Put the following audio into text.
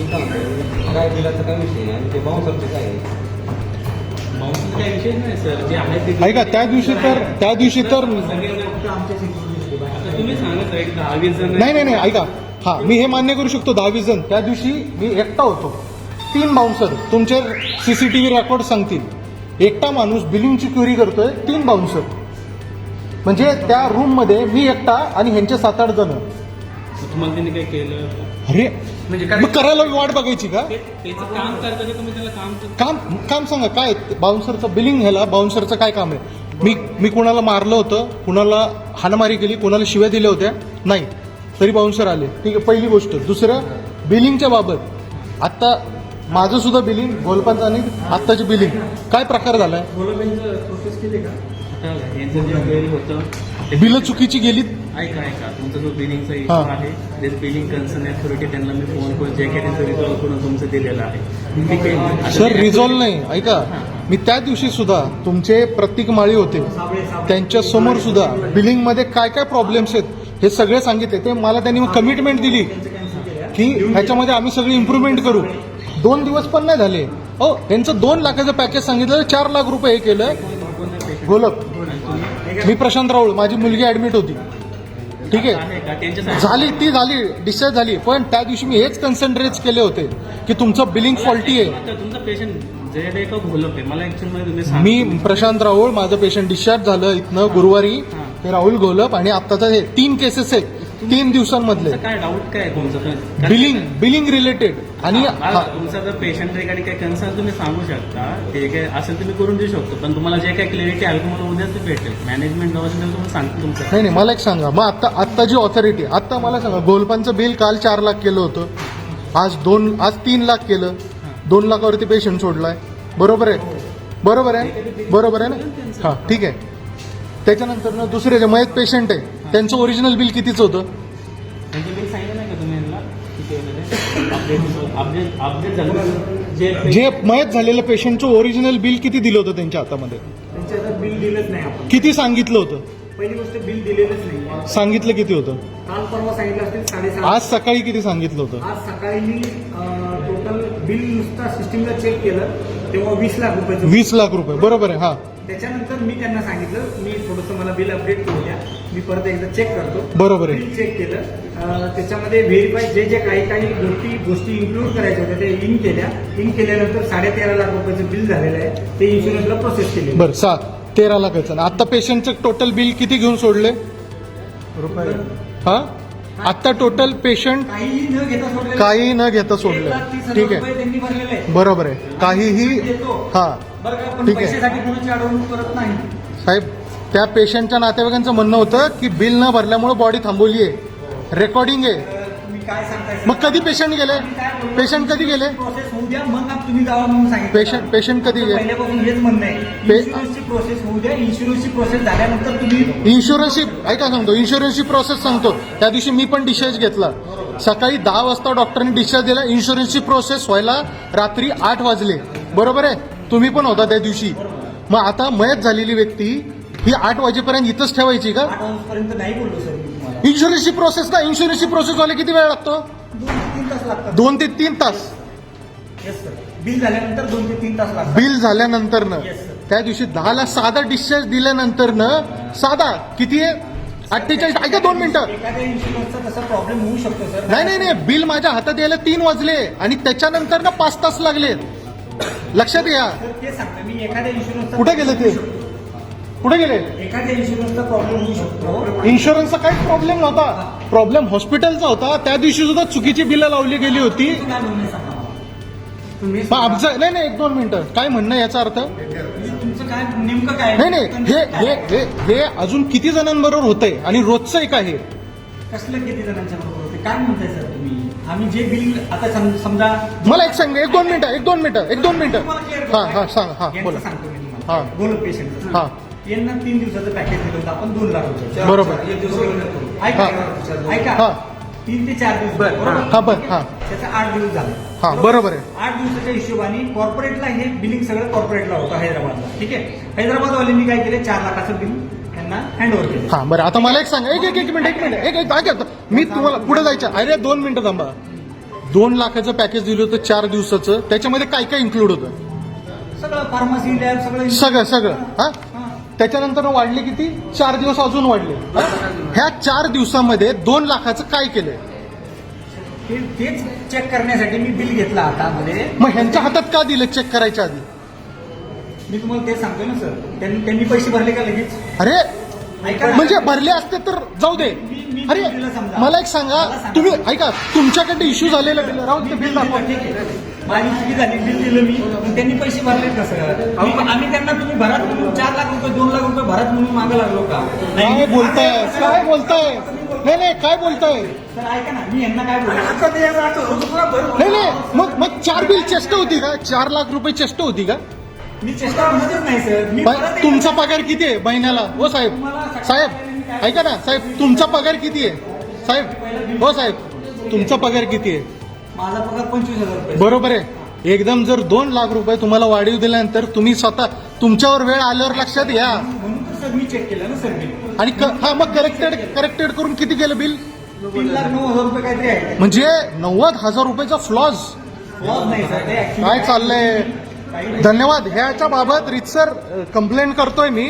सांगतो काय बिलाचा काय विषय नाही. आणि ते बाउन्सरचे काय आहे? बाउन्सरचा काही विषय नाही सर. जे आहे ते ऐका त्या दिवशी तर त्या दिवशी तर आता तुम्ही सांगत एक दहा वीस जण नाही नाही नाही ऐका. हा मी हे मान्य करू शकतो दहा वीस जण. त्या दिवशी मी एकटा होतो. तीन बाउन्सर तुमचे सीसीटीव्ही रेकॉर्ड सांगतील. एकटा माणूस बिलिंगची क्युरी करतोय तीन बाउन्सर म्हणजे त्या रूममध्ये मी एकटा आणि ह्यांचे सात आठ जण. तुम्हाला त्यांनी काय केलं? अरे म्हणजे मग करायला वाट बघायची का? ते- त्याचं काम करतं ते तुम्ही त्याला काम काम काम सांगा काय बाउन्सरचं बिलिंग ह्याला बाउन्सरचं काय काम आहे? मी मी कुणाला मारलं होतं कुणाला हाणामारी केली कुणाला शिव्या दिल्या होत्या? नाही. तरी बाउन्सर आले. ठीक आहे पहिली गोष्ट. दुसरं बिलिंगच्या बाबत. आत्ता माझं सुद्धा बिलिंग गोलपांचं आणि आत्ताची बिलिंग. काय प्रकार यांचं जे होतं ते- बिलं चुकीची गेलीत? ऐका ऐका. तुमचा जो बिलिंगचा इश्यू हा. आहे ते बिलिंग कन्सर्न अथॉरिटी त्यांना मी फोन करून जे काही त्यांचं रिझॉल्व करून तुमचं दिलेलं आहे. ठीक आहे आता सर ते- रिझॉल्व नाही. ऐका. मी त्या दिवशी सुद्धा तुमचे प्रतीक माळी होते. त्यांच्यासमोर सुद्धा बिलिंगमध्ये काय काय प्रॉब्लेम्स आहेत हे सगळे सांगितले. ते मला त्यांनी कमिटमेंट दिली की ह्याच्यामध्ये आम्ही सगळी इम्प्रूव्हमेंट करू. दोन दिवस पण नाही झाले. हो त्यांचं दोन लाखाचं पॅकेज सांगितलं चार लाख रुपये हे केलं. गोलक मी प्रशांत राऊळ माझी मुलगी ऍडमिट होती. ठीक आहे? झाली ती झाली डिस्चार्ज झाली. पण त्या दिवशी मी हेच कन्सन्ट्रेट केले होते की तुमचं बिलिंग फॉल्टी आहे. मी प्रशांत राऊळ माझं पेशंट डिस्चार्ज झालं इथनं गुरुवारी. राहुल घोलप आणि आत्ताचं हे तीन केसेस आहेत. तीन दिवसांमधले. काय डाऊट काय तुमचं? बिलिंग बिलिंग रिलेटेड आणि तुमचा जर पेशंट रिगार्डिंग काही कन्सर्न तुम्ही सांगू शकता ते काय असेल तुम्ही करून देऊ शकतो. पण तुम्हाला जे काही क्लॅरिटी आहे तुम्हाला उद्याच ते भेटेल. मॅनेजमेंट तुम्हाला सांगतो तुमचं. नाही नाही मला एक सांगा. मग आता आत्ता जी ऑथॉरिटी आत्ता मला सांगा गोलपांचं बिल काल चार लाख केलं होतं. आज दोन आज तीन लाख केलं. दोन लाखावरती पेशंट सोडलाय. बरोबर आहे? बरोबर आहे? बरोबर आहे ना? हां ठीक आहे. त्याच्यानंतर ना दुसरे जे मयत पेशंट आहे त्यांचं ओरिजिनल बिल कितीच होतं? त्यांचे बिल सांगितलं नाही का तुम्ही यांना? किती अपडेट अपडेट अपडेट झालं. जे जे मयत झालेलं पेशंटचं ओरिजिनल बिल किती दिलं होतं त्यांच्या हातामध्ये? त्यांच्या आता बिल दिलंच नाही आपण. किती सांगितलं होतं? पहिली गोष्ट बिल दिलेलंच नाही. सांगितलं किती होतं? काल परवा सांगितलं असतील साडेसहा. आज सकाळी किती सांगितलं होतं? आज सकाळी मी टोटल बिल नुसता सिस्टीमला चेक केलं. तेव्हा वीस लाख रुपयाचं वीस लाख रुपये. बरोबर आहे हा. त्याच्यानंतर मी त्यांना सांगितलं मी थोडंसं मला बिल अपडेट करू द्या मी परत एकदा चेक करतो. बरोबर आहे. बिल चेक केलं. अं, त्याच्यामध्ये व्हेरीफाय जे जे काही काही गोष्टी गोष्टी इन्क्लूड करायच्या होत्या ते इन केल्या. इन केल्यानंतर साडेतेरा लाख रुपयाचं बिल झालेलं आहे. ते इन्शुरन्सला प्रोसेस केले बरं सा तेरा लाखाचं. आता पेशंटचं टोटल बिल किती घेऊन सोडले? हा? आता टोटल पेशंट काही न घेता सोडलं. ठीक आहे. बरोबर आहे. काहीही. हा. ठीक आहे. साहेब त्या पेशंटच्या नातेवाईकांचं म्हणणं होतं की बिल न भरल्यामुळे बॉडी थांबवली आहे. रेकॉर्डिंग आहे. मग कधी पेशंट गेले? पेशंट कधी गेले? द्या मग आप- तुम्ही म्हणून सांगितलं. पेशंट पेशंट कधी पहिल्यापासून हेच म्हणणं आहे. पे- इन्शुरन्सची प्रोसेस होऊ द्या. इन्शुरन्सची प्रोसेस झाल्यानंतर तुम्ही इन्शुरन्सची ऐका सांगतो. इन्शुरन्सची प्रोसेस सांगतो. त्या दिवशी मी पण डिस्चार्ज घेतला. सकाळी दहा वाजता डॉक्टरने डिस्चार्ज दिला. इन्शुरन्सची प्रोसेस व्हायला रात्री आठ वाजले. बरोबर आहे? तुम्ही पण होता त्या दिवशी. मग आता मयत झालेली व्यक्ती ही आठ वाजेपर्यंत इथंच ठेवायची का? आठ पर्यंत नाही बोललो सर मी तुम्हाला. इन्शुरन्सची प्रोसेस का? इन्शुरन्सची प्रोसेस व्हायला किती वेळ लागतो? दोन ते तीन तास लागतात. दोन ते तीन तास. येस सर बिल झाल्यानंतर दोन ते तीन तास लागतात. बिल झाल्यानंतर न Yes, sir. त्या दिवशी दहाला साधा डिस्चार्ज दिल्यानंतर न साधा किती आहे? अठ्ठेचाळीस ऐका दोन मिनिटं. एखाद्या इन्शुरन्सचा तसा प्रॉब्लेम होऊ शकतो सर नाही नाही नाही. बिल माझ्या हातात यायला तीन वाजले आणि त्याच्यानंतर ना पाच तास लागले. लक्षात घ्या. तर ते सांगतो मी एखाद्या इन्शुरन्सचा कुठे गेले ते? कुठे गेले? एखाद्या इन्शुरन्सचा प्रॉब्लेम होऊ शकतो. इन्शुरन्सचा काही प्रॉब्लेम नव्हता. प्रॉब्लेम हॉस्पिटलचा होता. त्या दिवशी सुद्धा चुकीची बिलं लावली गेली होती. काय म्हणणं सांगा. तुम्ही मग आमचं नाही नाही एक दोन मिनिटं. काय म्हणणं याचा अर्थ? तुमचं काय नेमकं काय नाही नाही हे हे हे हे अजून किती जणांबरोबर होतंय? आणि रोजचं एक आहे. कसलं किती जणांच्या बरोबर होते काय म्हणताय सर तुम्ही? आम्ही जे बिल आता सम- समजा मला एक सांग एक दोन मिनिटं एक दोन मिनिटं एक दोन मिनिटं. तुम्हाला clear हा करतो. हा सांग हा यांचं बोला. सांगतो मी हा. पेशंट हा. यांना तीन दिवसाचं पॅकेज दिलं होतं. आपण दोन लाख रुपये. बरोबर. ऐका. हा. ऐका. हा. तीन ते चार दिवस. बरोबर हा बरं हा. त्याचा आठ दिवस झाले. हा बरोबर आहे. आठ दिवसाच्या हिशोबाने कॉर्पोरेटला हे बिलिंग सगळं कॉर्पोरेटला होतं हैदराबादला. ठीक आहे? हैदराबादवाल्यांनी काय केलं? चार लाखाचं बिल त्यांना हँडओव्हर केलं. हा बरं. आता मला एक सांगा. एक एक एक मिनिट एक मिनिट. एक एक ऐका मी तुम्हाला पुढे जायचं अरे दोन मिनिटं थांबा. दोन लाखाचं पॅकेज दिलं होतं चार दिवसाचं. त्याच्यामध्ये काय काय इन्क्लूड होतं? सगळं फार्मसी लॅब सगळं सगळं सगळं. हा? त्याच्यानंतर वाढले किती? चार दिवस अजून वाढले. हा? ह्या चार दिवसामध्ये दोन लाखाचं काय केलंय? ते- तेच चेक करण्यासाठी मी बिल घेतलं हातामध्ये मग ह्यांच्या हातात का दिलं चेक करायच्या आधी? मी तुम्हाला ते सांगतो ना सर त्यांनी त्यांनी पैसे भरले का लगेच? अरे ऐका ना. म्हणजे भरले असते तर जाऊ दे. मी- मी अरे समजा. मला एक सांगा. मला सांगा. तुम्ही ऐका तुमच्याकडे इश्यू झालेलं बिल राहू ते बिल दाखवा. ठीक आहे. माझी चुकी झाली बिल दिलं मी. पण त्यांनी पैसे भरले कसं मी- आम्ही त्यांना तुम्ही भरात म्हणून चार लाख रुपये दोन लाख रुपये भरात म्हणून मागं लागलो का? काय बोलताय? काय बोलताय? नाही नाही काय बोलताय? तर ऐका ना मी यांना काय बोलतो. नाही नाही मग मग चार बिल चेष्ट होती का? चार लाख रुपये चेष्ट होती का? मी चेष्टा म्हणतच नाही सर. मी पण परत तुमचा पगार किती आहे महिन्याला? हो साहेब. साहेब ऐका ना साहेब तुमचा पगार किती आहे? साहेब हो साहेब तुमचा पगार किती आहे? माझा पगार पंचवीस हजार रुपये. बरोबर आहे. एकदम जर दोन लाख रुपये तुम्हाला वाढीव दिल्यानंतर तुम्ही स्वतः तुमच्यावर वेळ आल्यावर लक्षात घ्या. मी चेक केलं ना सर बिल आणि क- हा मग करेक्टेड करेक्टेड करून किती गेलं बिल तीन लाख नऊ हजार रुपये काहीतरी आहे. म्हणजे नव्वद हजार रुपयाचा फ्लॉज Fraud नाही सर ते actually काय चाललंय? धन्यवाद. ह्याच्या बाबत रितसर कंप्लेंट करतोय मी.